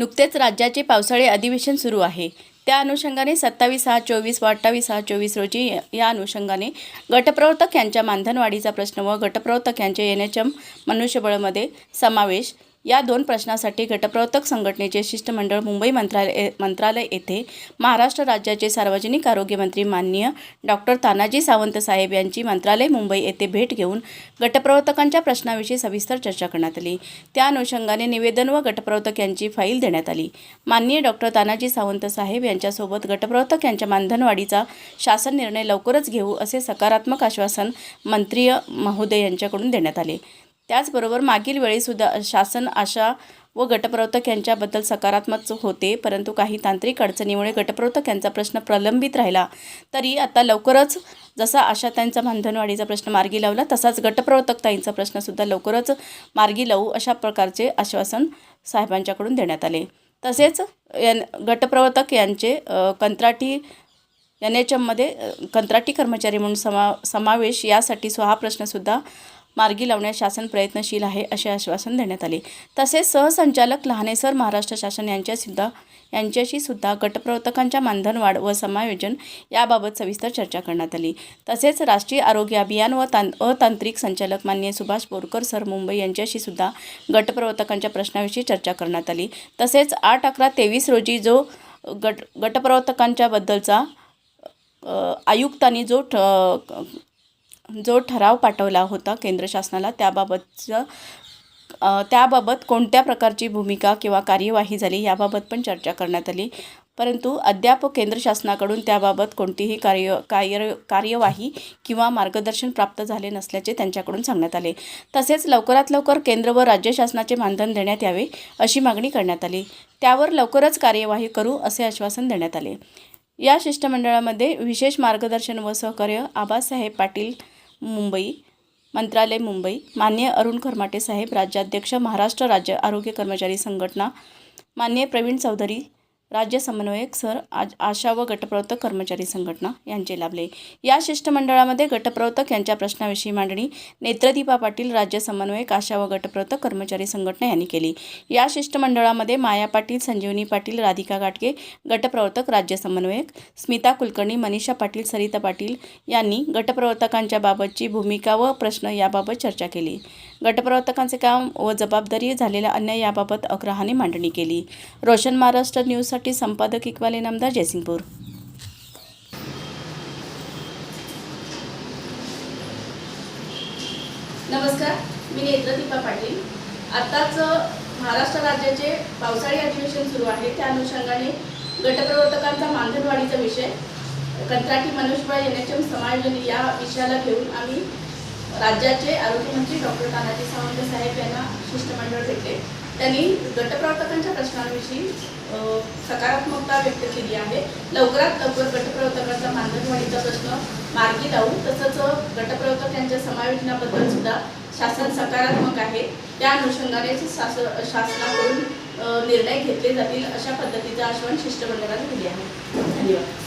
नुकतेच राज्याचे पावसाळी अधिवेशन सुरू आहे. त्या अनुषंगाने सत्तावीस सहा चोवीस व अठ्ठावीस सहा चोवीस रोजी या अनुषंगाने गटप्रवर्तक यांच्या मानधनवाढीचा प्रश्न व गटप्रवर्तक यांचे एन एच एम मनुष्यबळामध्ये समावेश या दोन प्रश्नासाठी गटप्रवर्तक संघटनेचे शिष्टमंडळ मुंबई मंत्रालय मंत्रालय येथे महाराष्ट्र राज्याचे सार्वजनिक आरोग्यमंत्री माननीय डॉक्टर तानाजी सावंत साहेब यांची मंत्रालय मुंबई येथे भेट घेऊन गटप्रवर्तकांच्या प्रश्नाविषयी सविस्तर चर्चा करण्यात आली. त्या अनुषंगाने निवेदन व गटप्रवर्तक यांची फाईल देण्यात आली. माननीय डॉक्टर तानाजी सावंत साहेब यांच्यासोबत गटप्रवर्तक यांच्या मानधनवाढीचा शासन निर्णय लवकरच घेऊ असे सकारात्मक आश्वासन मंत्रीय महोदय यांच्याकडून देण्यात आले. त्याचबरोबर मागील वेळीसुद्धा शासन आशा व गटप्रवर्तक यांच्याबद्दल सकारात्मक होते परंतु काही तांत्रिक अडचणीमुळे गटप्रवर्तक यांचा प्रश्न प्रलंबित राहिला. तरी आता लवकरच जसा आशाताईंचा मानधनवाढीचा प्रश्न मार्गी लावला तसाच गटप्रवर्तक ताईंचा प्रश्नसुद्धा लवकरच मार्गी लावू अशा प्रकारचे आश्वासन साहेबांच्याकडून देण्यात आले. तसेच यान गटप्रवर्तक यांचे कंत्राटी एन एच एममध्ये कंत्राटी कर्मचारी म्हणून समा समावेश यासाठी सो हा प्रश्नसुद्धा मार्गी लावण्यास शासन प्रयत्नशील आहे असे आश्वासन देण्यात आले. तसेच सहसंचालक लहाने सर महाराष्ट्र शासन यांच्यासुद्धा यांच्याशी सुद्धा गटप्रवर्तकांच्या मानधनवाढ व समायोजन याबाबत सविस्तर चर्चा करण्यात आली. तसेच राष्ट्रीय आरोग्य अभियान व तां अतांत्रिक संचालक मान्य सुभाष बोरकर सर मुंबई यांच्याशी सुद्धा गटप्रवर्तकांच्या प्रश्नाविषयी चर्चा करण्यात आली. तसेच आठ अकरा तेवीस रोजी जो गट गटप्रवर्तकांच्याबद्दलचा आयुक्तांनी जो ठ जो ठराव पाठवला होता केंद्र शासनाला त्याबाबतचं त्याबाबत कोणत्या प्रकारची भूमिका किंवा कार्यवाही झाली याबाबत पण चर्चा करण्यात आली. परंतु अद्याप केंद्र शासनाकडून त्याबाबत कोणतीही कार्य कार्य कार्यवाही किंवा मार्गदर्शन प्राप्त झाले नसल्याचे त्यांच्याकडून सांगण्यात आले. तसेच लवकरात लवकर केंद्र व राज्य शासनाचे मानधन देण्यात यावे अशी मागणी करण्यात आली. त्यावर लवकरच कार्यवाही करू असे आश्वासन देण्यात आले. या शिष्टमंडळामध्ये विशेष मार्गदर्शन व सहकार्य आबासाहेब पाटील मुंबई मंत्रालय मुंबई मान्य अरुण खरमाटे साहेब राज्याध्यक्ष महाराष्ट्र राज्य आरोग्य कर्मचारी संघटना मान्य प्रवीण चौधरी राज्य समन्वयक सर आज आशा व गटप्रवर्तक कर्मचारी संघटना यांचे लाभले. या शिष्टमंडळामध्ये गटप्रवर्तक यांच्या प्रश्नाविषयी मांडणी नेत्रदीपा पाटील राज्य समन्वयक आशा व गटप्रवर्तक कर्मचारी संघटना यांनी केली. या शिष्टमंडळामध्ये माया पाटील संजीवनी पाटील राधिका गाटगे गटप्रवर्तक राज्य समन्वयक स्मिता कुलकर्णी मनीषा पाटील सरिता पाटील यांनी गटप्रवर्तकांच्या बाबतची भूमिका व प्रश्न याबाबत चर्चा केली. गटप्रवर्तकांचे काम व जबाबदारी झालेल्या अन्याय याबाबत अग्रहाने मांडणी केली. रोशन महाराष्ट्र न्यूजसाठी संपादक इक्बाल इनामदार जयसिंगपूर. नमस्कार मी नेत्रदीपा पाटील. आत्ताच महाराष्ट्र राज्याचे पावसाळी अधिवेशन सुरू आहे. त्या अनुषंगाने गटप्रवर्तकांचा मानधनवाढीचा विषय कंत्राटी मनुष्यबळ एन एच एम समायोजन या विषयाला घेऊन आम्ही राज्याचे आरोग्यमंत्री डॉक्टर तानाजी सावंत साहेब यांना शिष्टमंडळ भेटले. त्यांनी गटप्रवर्तकांच्या प्रश्नांविषयी सकारात्मकता व्यक्त केली आहे. लवकरात लवकर गटप्रवर्तकांचा मानधनवाढीचा प्रश्न मार्गी लावू. तसंच गटप्रवर्तक यांच्या समायोजनाबद्दल सुद्धा शासन सकारात्मक आहे. त्या अनुषंगाने शासन शासनाकडून निर्णय घेतले जातील अशा पद्धतीचं आश्वासन शिष्टमंडळाने दिले आहे. धन्यवाद.